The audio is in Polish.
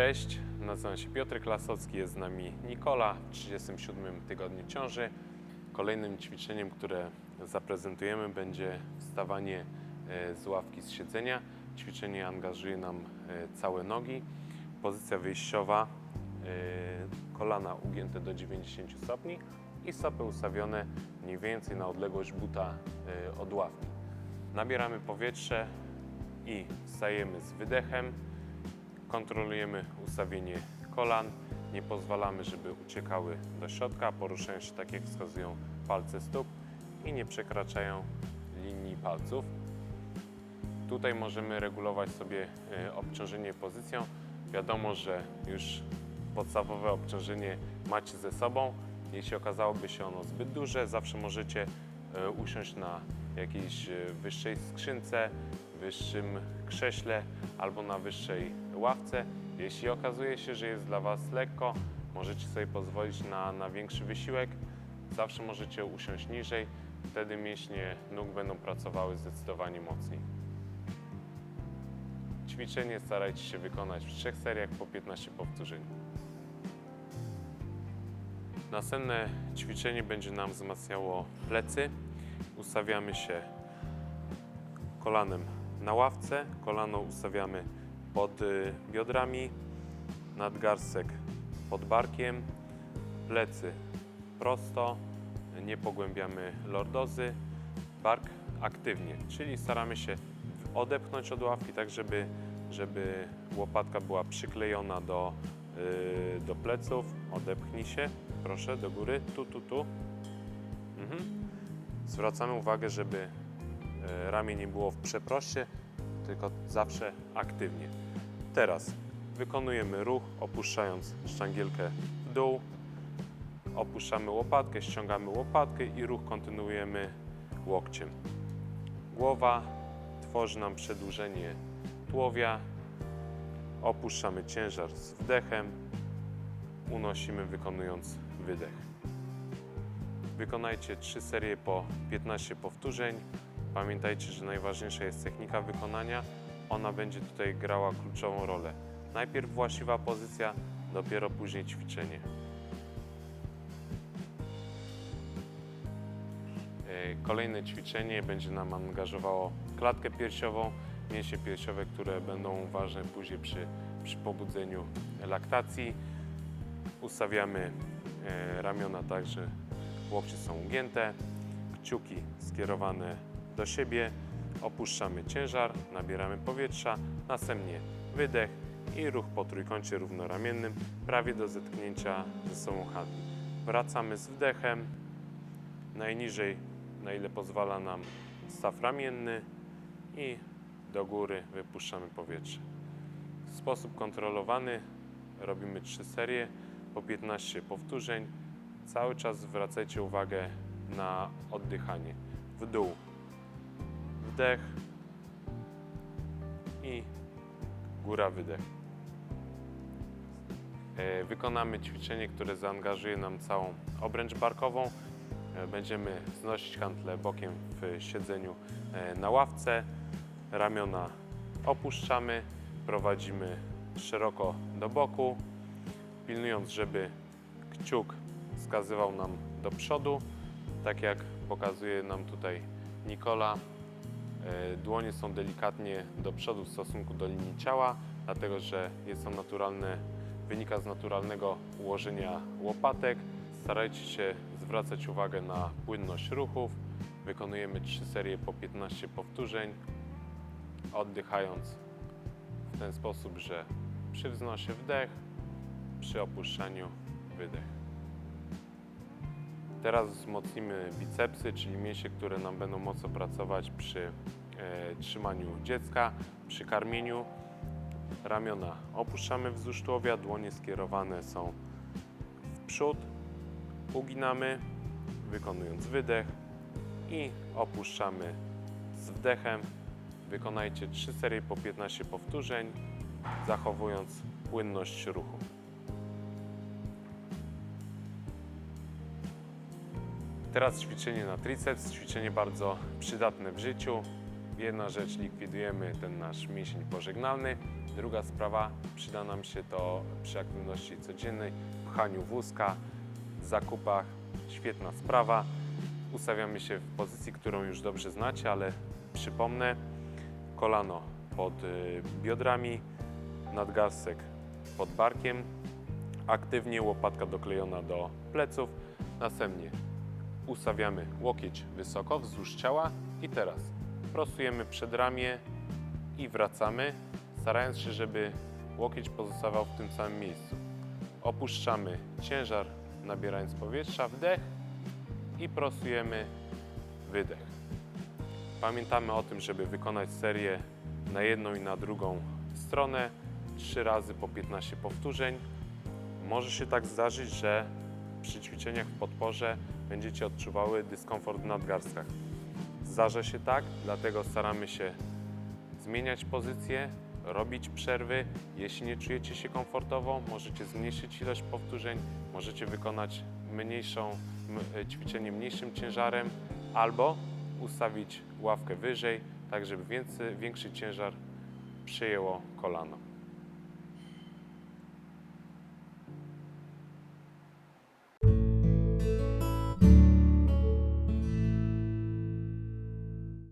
Cześć, nazywam się Piotr Klasowski, jest z nami Nikola w 37 tygodniu ciąży. Kolejnym ćwiczeniem, które zaprezentujemy będzie wstawanie e, z ławki z siedzenia. Ćwiczenie angażuje nam e, całe nogi. Pozycja wyjściowa, e, kolana ugięte do 90 stopni i stopy ustawione mniej więcej na odległość buta od ławki. Nabieramy powietrze i stajemy z wydechem. Kontrolujemy ustawienie kolan, nie pozwalamy, żeby uciekały do środka, poruszają się tak jak wskazują palce stóp i nie przekraczają linii palców. Tutaj możemy regulować sobie e, obciążenie pozycją. Wiadomo, że już podstawowe obciążenie macie ze sobą. Jeśli okazałoby się ono zbyt duże, zawsze możecie e, usiąść na jakiejś e, wyższej skrzynce, wyższym krześle albo na wyższej ławce. Jeśli okazuje się, że jest dla Was lekko, możecie sobie pozwolić na, na większy wysiłek. Zawsze możecie usiąść niżej, wtedy mięśnie nóg będą pracowały zdecydowanie mocniej. Ćwiczenie starajcie się wykonać w trzech seriach po 15 powtórzeń. Następne ćwiczenie będzie nam wzmacniało plecy. Ustawiamy się kolanem na ławce, kolano ustawiamy pod y, biodrami, nadgarstek pod barkiem, plecy prosto, nie pogłębiamy lordozy, bark aktywnie, czyli staramy się odepchnąć od ławki, tak żeby, żeby łopatka była przyklejona do, y, do pleców. Odepchnij się, proszę, do góry, tu, tu, tu. Mhm. Zwracamy uwagę, żeby ramię nie było w przeproście, tylko zawsze aktywnie. Teraz wykonujemy ruch, opuszczając sztangielkę w dół, opuszczamy łopatkę, ściągamy łopatkę i ruch kontynuujemy łokciem. Głowa tworzy nam przedłużenie tułowia, opuszczamy ciężar z wdechem, unosimy wykonując wydech. Wykonajcie 3 serie po 15 powtórzeń. Pamiętajcie, że najważniejsza jest technika wykonania. Ona będzie tutaj grała kluczową rolę. Najpierw właściwa pozycja, dopiero później ćwiczenie. E, Kolejne ćwiczenie będzie nam angażowało klatkę piersiową, mięśnie piersiowe, które będą ważne później przy, przy pobudzeniu laktacji. Ustawiamy e, ramiona tak, że łokcie są ugięte, kciuki skierowane do siebie, opuszczamy ciężar, nabieramy powietrza, następnie wydech i ruch po trójkącie równoramiennym, prawie do zetknięcia ze sobą handli. Wracamy z wdechem, najniżej, na ile pozwala nam staw ramienny i do góry wypuszczamy powietrze. W sposób kontrolowany robimy trzy serie po 15 powtórzeń. Cały czas zwracajcie uwagę na oddychanie. W dół. Wdech i góra wydech. E, Wykonamy ćwiczenie, które zaangażuje nam całą obręcz barkową. E, Będziemy znosić hantle bokiem w siedzeniu e, na ławce. Ramiona opuszczamy, prowadzimy szeroko do boku, pilnując, żeby kciuk wskazywał nam do przodu, tak jak pokazuje nam tutaj Nikola. E, Dłonie są delikatnie do przodu w stosunku do linii ciała, dlatego że jest to naturalne, wynika z naturalnego ułożenia łopatek. Starajcie się zwracać uwagę na płynność ruchów. Wykonujemy 3 serie po 15 powtórzeń, oddychając w ten sposób, że przy wznosie wdech, przy opuszczaniu wydech. Teraz wzmocnimy bicepsy, czyli mięśnie, które nam będą mocno pracować przy trzymaniu dziecka, przy karmieniu. Ramiona opuszczamy wzdłuż tułowia, dłonie skierowane są w przód. Uginamy, wykonując wydech i opuszczamy z wdechem. Wykonajcie 3 serie po 15 powtórzeń, zachowując płynność ruchu. Teraz ćwiczenie na triceps, ćwiczenie bardzo przydatne w życiu. Jedna rzecz, likwidujemy ten nasz mięsień pożegnalny. Druga sprawa, przyda nam się to przy aktywności codziennej, pchaniu wózka, zakupach. Świetna sprawa. Ustawiamy się w pozycji, którą już dobrze znacie, ale przypomnę, kolano pod y, biodrami, nadgarstek pod barkiem, aktywnie łopatka doklejona do pleców, następnie ustawiamy łokieć wysoko wzdłuż ciała i teraz prostujemy przedramię i wracamy, starając się, żeby łokieć pozostawał w tym samym miejscu. Opuszczamy ciężar, nabierając powietrza, wdech i prostujemy wydech. Pamiętamy o tym, żeby wykonać serię na jedną i na drugą stronę, trzy razy po 15 powtórzeń. Może się tak zdarzyć, że przy ćwiczeniach w podporze będziecie odczuwały dyskomfort w nadgarstkach. Zdarza się tak, dlatego staramy się zmieniać pozycję, robić przerwy. Jeśli nie czujecie się komfortowo, możecie zmniejszyć ilość powtórzeń, możecie wykonać mniejszą, m- ćwiczenie mniejszym ciężarem albo ustawić ławkę wyżej, tak żeby więcej, większy ciężar przyjęło kolano.